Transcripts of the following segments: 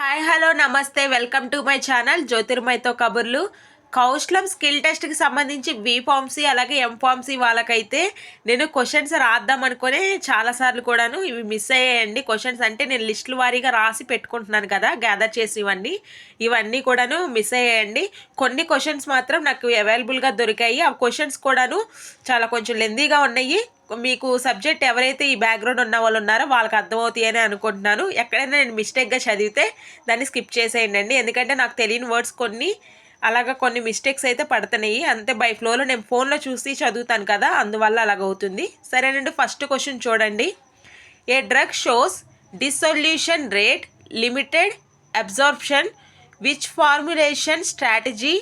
Hi hello నమస్తే welcome to my channel జ్యోతిర్మయ్తో కబుర్లు. కౌశలం స్కిల్ టెస్ట్కి సంబంధించి బీ అలాగే ఎంఫార్మసీ వాళ్ళకైతే నేను క్వశ్చన్స్ రాద్దాం అనుకునే చాలాసార్లు కూడాను ఇవి మిస్ అయ్యాయండి. క్వశ్చన్స్ అంటే నేను లిస్టుల వారీగా రాసి పెట్టుకుంటున్నాను కదా గ్యాదర్ చేసి ఇవన్నీ. ఇవన్నీ కూడాను మిస్ అయ్యాయండి. కొన్ని క్వశ్చన్స్ మాత్రం నాకు అవైలబుల్గా దొరికాయి. ఆ క్వశ్చన్స్ కూడాను చాలా కొంచెం లెందీగా ఉన్నాయి. మీకు సబ్జెక్ట్ ఎవరైతే ఈ బ్యాక్గ్రౌండ్ ఉన్న వాళ్ళు ఉన్నారో వాళ్ళకి అర్థమవుతాయి అని అనుకుంటున్నాను. ఎక్కడైనా నేను మిస్టేక్గా చదివితే దాన్ని స్కిప్ చేసేయండి ఎందుకంటే నాకు తెలియని వర్డ్స్ కొన్ని అలాగా కొన్ని మిస్టేక్స్ అయితే పడుతున్నాయి. అంతే బై ఫ్లోలో నేను ఫోన్లో చూసి చదువుతాను కదా అందువల్ల అలాగ అవుతుంది సరేనండి ఫస్ట్ క్వశ్చన్ చూడండి. A drug shows dissolution rate limited absorption which formulation strategy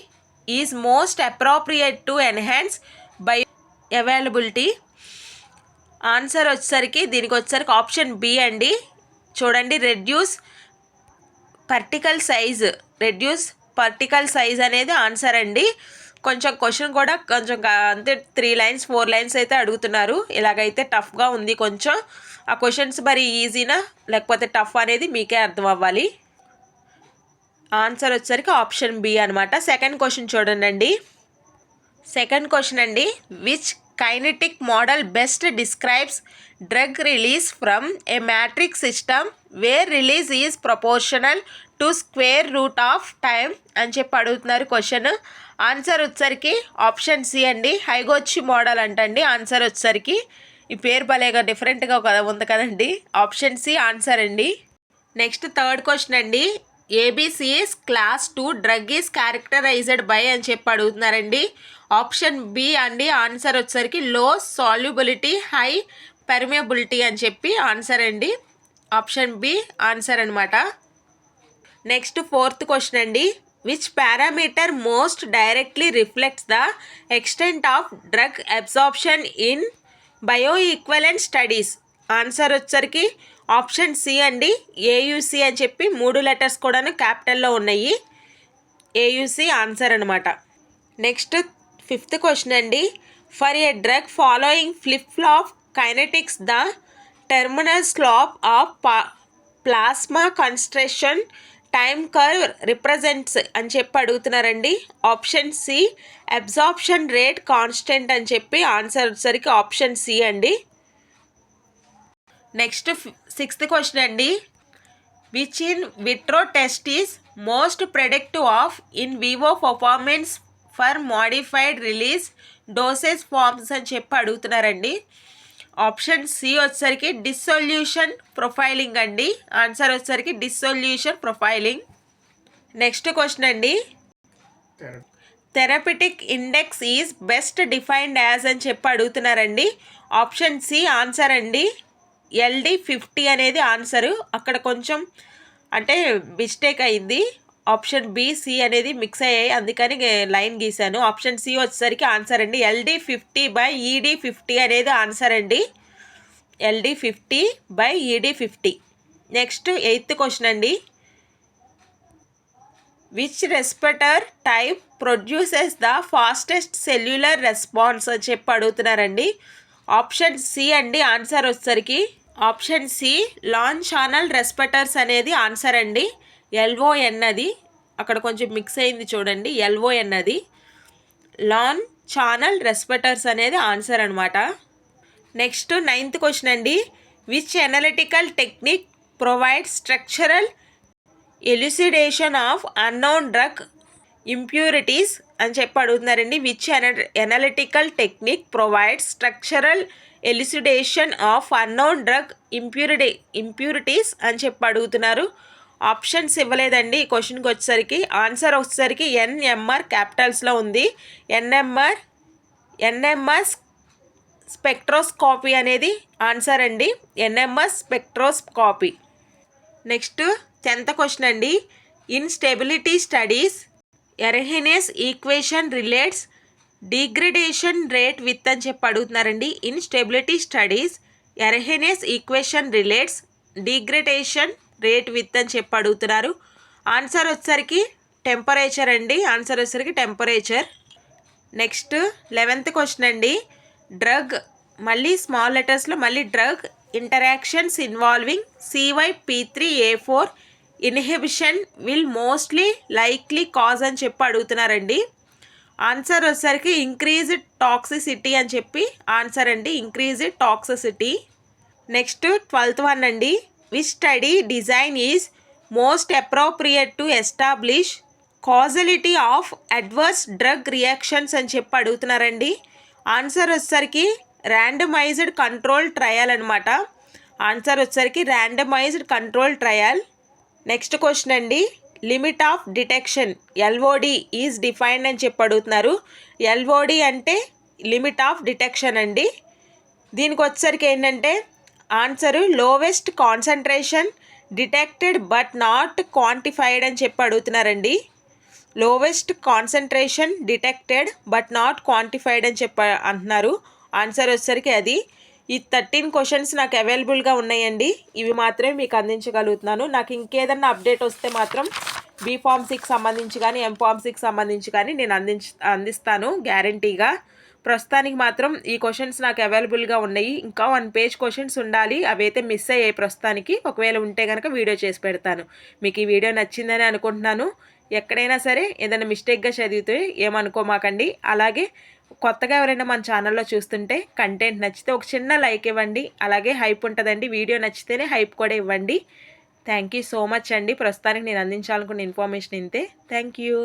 is most appropriate to enhance bioavailability answer వచ్చేసరికి దీనికి వచ్చేసరికి ఆప్షన్ బి అండి. చూడండి reduce particle size reduce particle size అనేది ఆన్సర్ అండి. కొంచెం క్వశ్చన్ కూడా కొంచెం అంతే త్రీ లైన్స్ ఫోర్ లైన్స్ అయితే అడుగుతున్నారు. ఇలాగైతే టఫ్గా ఉంది కొంచెం. ఆ క్వశ్చన్స్ మరి ఈజీనా లేకపోతే టఫ్ అనేది మీకే అర్థం అవ్వాలి. ఆన్సర్ వచ్చేసరికి ఆప్షన్ బి అనమాట సెకండ్ క్వశ్చన్ చూడండి సెకండ్ క్వశ్చన్ అండి. Which kinetic model best describes drug release from a matrix system where release is proportional to square root of time అని చెప్పి అడుగుతున్నారు క్వశ్చన్. ఆన్సర్ వచ్చేసరికి ఆప్షన్ సి అండి. Higuchi model అంటండి. Answer వచ్చేసరికి ఈ పేరు భలేగా డిఫరెంట్గా కదా ఉంది కదండి. ఆప్షన్ సి ఆన్సర్ అండి. నెక్స్ట్ థర్డ్ క్వశ్చన్ అండి. A BCS class two drug is characterized by అని చెప్పి అడుగుతున్నారండి. ఆప్షన్ బి అండి. ఆన్సర్ వచ్చేసరికి లో సాల్యుబిలిటీ హై పెర్మియబిలిటీ అని చెప్పి ఆన్సర్ అండి. ఆప్షన్ బి ఆన్సర్ అనమాట నెక్స్ట్ ఫోర్త్ క్వశ్చన్ అండి. Which parameter most directly reflects the extent of drug absorption in bioequivalent studies answer వచ్చరికి ఆప్షన్ సి అండి ఏయుసి అని చెప్పి మూడు లెటర్స్ కూడాను క్యాపిటల్లో ఉన్నాయి. ఏయుసి ఆన్సర్ అనమాట నెక్స్ట్ ఫిఫ్త్ క్వశ్చన్ అండి. For a drug following flip flop kinetics the terminal slope of పా plasma concentration time curve represents అని చెప్పి అడుగుతున్నారండి. Option C absorption rate constant అని చెప్పి ఆన్సర్ వచ్చేసరికి ఆప్షన్ సి అండి. నెక్స్ట్ సిక్స్త్ క్వశ్చన్ అండి. Which in vitro test is most predictive of in vivo performance for modified release dosage forms అని చెప్పి అడుగుతున్నారండి. ఆప్షన్ సి వచ్చేసరికి డిసొల్యూషన్ ప్రొఫైలింగ్ అండి. ఆన్సర్ వచ్చేసరికి డిసొల్యూషన్ ప్రొఫైలింగ్ నెక్స్ట్ క్వశ్చన్ అండి. Therapeutic index is best defined as అని చెప్పి అడుగుతున్నారండి. ఆప్షన్ సి ఆన్సర్ అండి. ఎల్డి ఫిఫ్టీ అనేది ఆన్సరు అక్కడ కొంచెం అంటే మిస్టేక్ అయింది. ఆప్షన్ బి సి అనేది మిక్స్ అయ్యాయి. అందుకని లైన్ గీశాను. ఆప్షన్ సి వచ్చేసరికి ఆన్సర్ అండి. LD fifty by ED fifty అనేది ఆన్సర్ అండి. LD fifty by ED fifty. Next eighth question అండి. Which receptor type produces the fastest cellular response అని చెప్పి అడుగుతున్నారండి. ఆప్షన్ సి అండి ఆన్సర్ వచ్చేసరికి. Option C ion channel receptors అనేది ఆన్సర్ అండి. ఎల్ఓఎన్ అది అక్కడ కొంచెం మిక్స్ అయింది చూడండి. ఎల్ఓఎన్ అది లాన్ ఛానల్ రెస్పెటర్స్ అనేది ఆన్సర్ అనమాట నెక్స్ట్ నైన్త్ క్వశ్చన్ అండి. Which analytical technique provide structural elucidation of unknown drug impurities? అని చెప్పి అడుగుతున్నారండి. Which analytical technique provide structural elucidation of unknown drug impurity impurities? అని చెప్పి అడుగుతున్నారు. ఆప్షన్స్ ఇవ్వలేదండి ఈ క్వశ్చన్కి వచ్చేసరికి. ఆన్సర్ వచ్చేసరికి ఎన్ఎంఆర్ క్యాపిటల్స్లో ఉంది. ఎన్ఎంఆర్ ఎన్ఎంఆర్ స్పెక్ట్రోస్కాపీ అనేది ఆన్సర్ అండి. NMR spectroscopy. Next tenth question అండి. In stability studies Arrhenius equation relates degradation rate with అని చెప్పి అడుగుతున్నారండి. In stability studies Arrhenius equation relates degradation rate with అని చెప్పి అడుగుతున్నారు. ఆన్సర్ వచ్చేసరికి టెంపరేచర్ అండి. ఆన్సర్ వచ్చేసరికి టెంపరేచర్ నెక్స్ట్ లెవెంత్ క్వశ్చన్ అండి. డ్రగ్ మళ్ళీ స్మాల్ లెటర్స్లో మళ్ళీ drug interactions involving CYP three A four inhibition will mostly likely cause అని చెప్పి అడుగుతున్నారండి. ఆన్సర్ వచ్చేసరికి ఇంక్రీజ్ టాక్సిసిటీ అని చెప్పి ఆన్సర్ అండి. Increase toxicity next twelfth one అండి. Which study design is most appropriate to establish causality of adverse drug reactions అని చెప్పి అడుగుతున్నారండి. ఆన్సర్ వచ్చేసరికి ర్యాండమైజ్డ్ కంట్రోల్ ట్రయల్ అనమాట ఆన్సర్ వచ్చేసరికి randomized control trial next question అండి. Limit of detection LOD is defined అని చెప్పి అడుగుతున్నారు. ఎల్ఓడి అంటే లిమిట్ ఆఫ్ డిటెక్షన్ అండి. దీనికి వచ్చేసరికి ఏంటంటే answer lowest concentration detected but not quantified అని చెప్పి అడుగుతున్నారండి. Lowest concentration detected but not quantified అని చెప్ప అంటున్నారు. ఆన్సర్ వచ్చేసరికి అది. ఈ థర్టీన్ క్వశ్చన్స్ నాకు అవైలబుల్గా ఉన్నాయండి. ఇవి మాత్రమే మీకు అందించగలుగుతున్నాను. నాకు ఇంకేదన్నా అప్డేట్ వస్తే మాత్రం బీఫామ్ సిక్స్ సంబంధించి కానీ ఎంఫామ్ సిక్స్ సంబంధించి కానీ నేను అందించ అందిస్తాను గ్యారంటీగా. ప్రస్తుతానికి మాత్రం ఈ క్వశ్చన్స్ నాకు అవైలబుల్గా ఉన్నాయి. ఇంకా వన్ పేజ్ క్వశ్చన్స్ ఉండాలి. అవి అయితే మిస్ అయ్యాయి ప్రస్తుతానికి. ఒకవేళ ఉంటే కనుక వీడియో చేసి పెడతాను. మీకు ఈ వీడియో నచ్చిందని అనుకుంటున్నాను. ఎక్కడైనా సరే ఏదైనా మిస్టేక్గా చదివితే ఏమనుకోమాకండి. అలాగే కొత్తగా ఎవరైనా మన ఛానల్లో చూస్తుంటే కంటెంట్ నచ్చితే ఒక చిన్న లైక్ ఇవ్వండి. అలాగే హైప్ ఉంటుందండి. వీడియో నచ్చితేనే హైప్ కూడా ఇవ్వండి. థ్యాంక్ యూ సో మచ్ అండి. ప్రస్తుతానికి నేను అందించాలనుకున్న ఇన్ఫర్మేషన్ ఇంతే. Thank you